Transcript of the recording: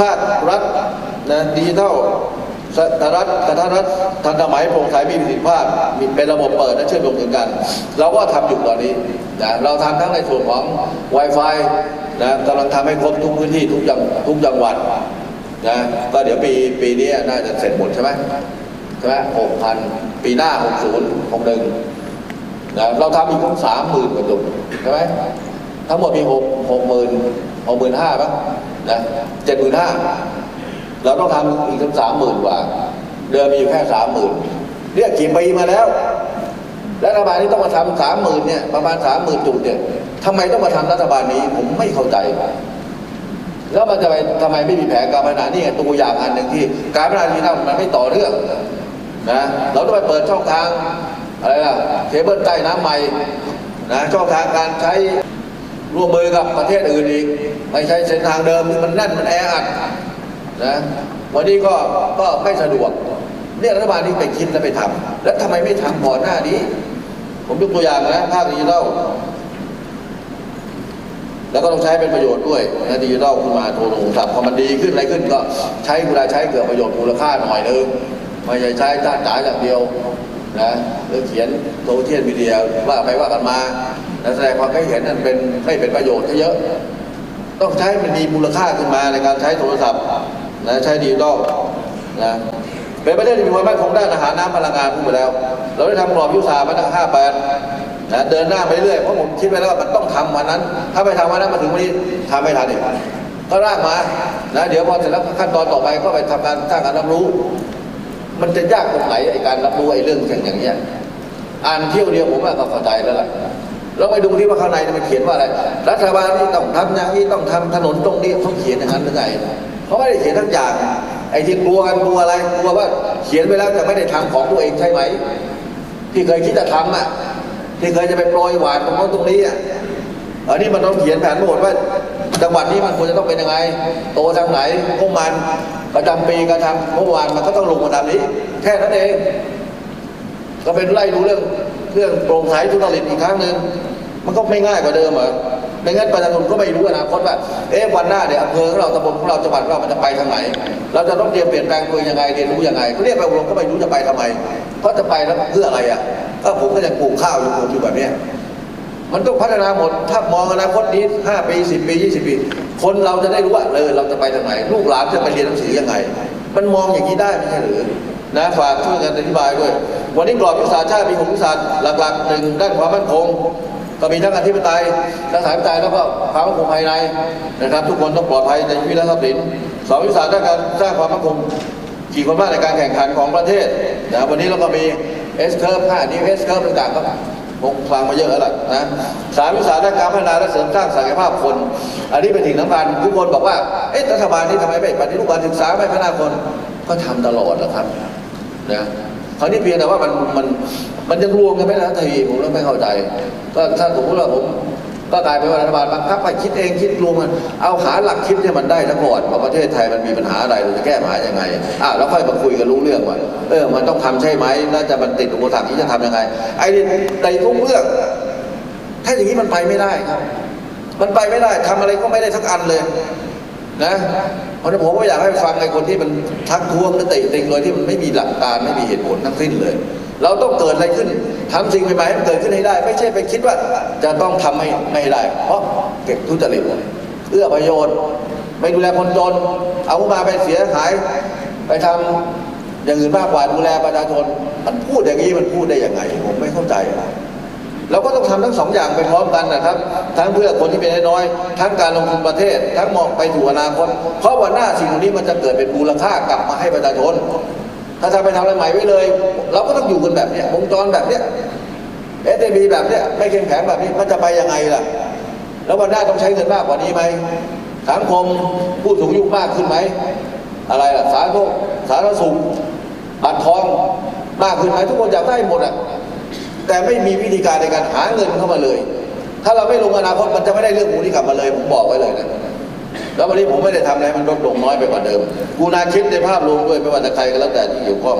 ภาครัฐนะดิจิทัลสาธารณรัฐสาธารณรัฐทันสมัยโปร่งใสมีประสิทธิภาพมีเป็นระบบเปิดและเชื่อมโยงถึงกัน เราก็ทำอยู่ตอนนี้นะเราทำทั้งในส่วนของ Wi-Fi นะกำลังทำให้ครบทุกพื้นที่ทุกจังทุกจังหวัดนะก็เดี๋ยวปีปีนี้น่าจะเสร็จหมดใช่ไหมใช่ไหมหกพันปีหน้าหกศูนย์หกหนึ่งนะเราทำอีกทั้งสามหมื่นกว่าจุดใช่ไหมทั้งหมดมีหกหกหมื่นหกหมื่นห้าป่ะ นะเจ็ดหมื่นห้าเราต้องทำอีกทั้งสามหมื่นกว่า เดิมมีอยู่แค่สามหมื่นเรียกกี่ปีมาแล้ว รัฐบาลนี้ต้องมาทำสามหมื่นเนี่ยประมาณสามหมื่นจุดเนี่ยทำไมต้องมาทำรัฐบาลนี้ผมไม่เข้าใจ แล้วมันจะไปทำไมไม่มีแผนการพัฒนานี่ไงตัวอย่างอันหนึ่งที่ การพัฒนาดิจิทัลมันไม่ต่อเนื่องนะเราต้องไปเปิดช่องทางอะไรล่ะเคเบิลใต้น้ำใหม่นะช่องทางการใช้ ร่วมมือกับประเทศอื่นอีกไม่ใช่เส้นทางเดิมมันแน่นมันแออัดนะวันนี้ก็ก็ไม่สะดวกเนี่ยรัฐบาลนี้ไปคิดและไปทำแล้วทำไมไม่ทำก่อนหน้านี้ ผมยกตัวอย่างนะภาคดิจิทัลแล้วก็ต้องใช้เป็นประโยชน์ด้วยนะดิจิทัลขึ้นมาโทรโทรศัพท์พอมันดีขึ้นอะไรขึ้นก็ใช้เวลาใช้เกิดประโยชน์มูลค่าหน่อยนึงไม่ใช่ใช้จ้าจ๋าอย่างเดียวนะหรือเขียนโซเชียลมีเดียว่าไปว่ากันมา แล้วแสดงความคิดเห็นนั้นเป็นไม่เป็นประโยชน์ซะเยอะ ต้องใช้มันมีมูลค่าขึ้นมาในการใช้โทรศัพท์นะใช้ดิจิทัลนะเป็นประเทศที่มีความมั่นคงด้านอาหารน้ำพลังงานพูดไปแล้ว เราได้ทำกรอบยุทธศาสตร์มาตั้งห้าแปดนะเดินหน้าไปเรื่อยเพราะผมคิดไว้แล้วว่ามันต้องทำวันนั้น ถ้าไม่ทำวันนั้นมาถึงวันนี้ทำไม่ทันอีกก็ร่างมานะเดี๋ยวพอเสร็จแล้วขั้นตอนต่อไปก็ไปทำการสร้างการรับรู้ มันจะยากตรงไหนไอ้การรับรู้ไอ้เรื่องอย่างเงี้ยอ่านเที่ยวเดียวผมก็เข้าใจแล้วล่ะ เราไปดูที่ว่าข้างในเนี่ยมันเขียนว่าอะไร รัฐบาลนี่ต้องทำอย่างนี้ต้องทำถนนตรงนี้เขาเขียนอย่างนั้นหรือไงเขาไม่ได้เขียนทั้งอย่าง ไอ้ที่กลัวกันกลัวอะไรกลัวว่าเขียนไปแล้วจะไม่ได้ทำของตัวเองใช่ไหม ที่เคยคิดจะทำอะที่เคยจะไปโปรยหวานตรงโน้นตรงนี้อะอันนี้มันต้องเขียนแผนทั้งหมดว่าจังหวัดนี้มันควรจะต้องเป็นยังไง โตทางไหนพวกมันประจำปีการทำเมื่อวานมันก็ต้องลงมาตามนี้ แค่นั้นเอง ก็เป็นไล่ดูเรื่อง เรื่องโปร่งใสทุจริตอีกครั้งหนึ่งมันก็ไม่ง่ายกว่าเดิมเหรอไม่งั้นประชาชนก็ไม่รู้อนาคตว่า เอ๊ะวันหน้าเนี่ยอำเภอของเราตำบลของเราจังหวัดเรามันจะไปทางไหน เราจะต้องเตรียมเปลี่ยนแปลงตัวยังไงเรียนรู้ยังไงเขาเรียกไปอบรมก็ไม่รู้จะไปทำไมเพราะจะไปแล้วเพื่ออะไรอะก็ผมก็ยังปลูกข้าวอยู่อยู่แบบนี้มันต้องพัฒนาหมด ถ้ามองอนาคตนี้5ปี10ปี20ปี คนเราจะได้รู้ว่าเออเราจะไปทางไหน ลูกหลานจะไปเรียนหนังสือยังไง มันมองอย่างนี้ได้ไม่ใช่หรือ นะฝากช่วยกันอธิบายด้วย วันนี้กรอบยุทธศาสตร์ชาติมีหกยุทธศาสตร์หลักๆหนึ่งด้านความมั่นคงก็มีทั้งอธิปไตยรักษาธิปไตยแล้วก็ความมั่นคงภายในนะครับ ทุกคนต้องปลอดภัยในชีวิตและทรัพย์สินสองยุทธศาสตร์ด้านการสร้างความมั่นคงขีดความมารถในการแข่งขันของประเทศนะวันนี้เราก็มีเอสเคิร์ฟห้านี้เอสเคิร์ฟต่างๆก็คงฟังมาเยอะแล้วล่ะนะสามวิสาหด้านการพัฒนาและเสริมสร้างศักยภาพคน อันนี้เป็นสิ่งสำคัญทุกคนบอกว่าเอ๊ะรัฐบาลนี้ทำไมไม่ปฏิรูปการศึกษาไม่พัฒนาคนก็ทำตลอดแหละครับ นะคราวนี้เพียงแต่ว่ามันมันมันยังรวมกันไม่ได้ทีผมเริ่มไม่เข้าใจ ก็ถ้าสมมติว่าผมก็กลายเป็นว่ารัฐบาลบังคับให้คิดเองคิดรวมกันเอาหาหลักคิดเนี่ยมันได้ทั้งหมดว่าประเทศไทยมันมีปัญหาอะไรเราจะแก้ปัญหายังไงอะแล้วค่อยมาคุยกันรู้เรื่องว่าเออมันต้องทำใช่ไหมน่าจะมันติดอุปสรรคที่จะทำยังไง ไอ้ในทุกเรื่องถ้าอย่างนี้มันไปไม่ได้ครับ มันไปไม่ได้ทำอะไรก็ไม่ได้สักอันเลย นะ เพราะฉะนั้นผมก็อยากให้ฟังไอ้คนที่มันทักท้วงหรือติติงโดยที่มันไม่มีหลักการไม่มีเหตุผลทั้งสิ้นเลย เราต้องเกิดอะไรขึ้นทำสิ่งใหม่ๆให้มันเกิดขึ้นให้ได้ ไม่ใช่ไปคิดว่าจะต้องทำไม่ไม่ได้ เพราะเก็บทุจริตเอื้อประโยชน์ ไม่ดูแลคนจน เอามาไปเสียหาย ไปทำอย่างอื่นมากกว่าดูแลประชาชน มันพูดอย่างนี้มันพูดได้ยังไง ผมไม่เข้าใจ เราก็ต้องทำทั้งสองอย่างไปพร้อมกันนะครับ ทั้งเพื่อคนที่เป็นน้อยทั้งการลงทุนประเทศ ทั้งมองไปสู่อนาคตเพราะวันหน้าสิ่งเหล่านี้มันจะเกิดเป็นมูลค่ากลับมาให้ประชาชนถ้าทำไปทำอะไรใหม่ไว้เลย เราก็ต้องอยู่กันแบบเนี้ยวงจรแบบเนี้ยเอสบีแบบเนี้ยไม่เข้มแข็งแบบนี้มันจะไปยังไงล่ะ แล้ววันหน้าต้องใช้เงินมากกว่านี้ไหมสังคมผู้สูงอายุมากขึ้นไหมอะไรล่ะสาธารณสุขสาธารณสุขบัตรทองมากขึ้นไหมทุกคนอยากได้หมดอะ แต่ไม่มีวิธีการในการหาเงินเข้ามาเลย ถ้าเราไม่ลงอนาคตมันจะไม่ได้เรื่องพวกนี้กลับมาเลย ผมบอกไว้เลยนะแล้ววันนี้ผมไม่ได้ทำอะไรมันลดลงน้อยไปกว่าเดิม กูนาคิดในภาพรวมด้วยไม่ว่าจะใครก็แล้วแต่ที่เกี่ยวข้อง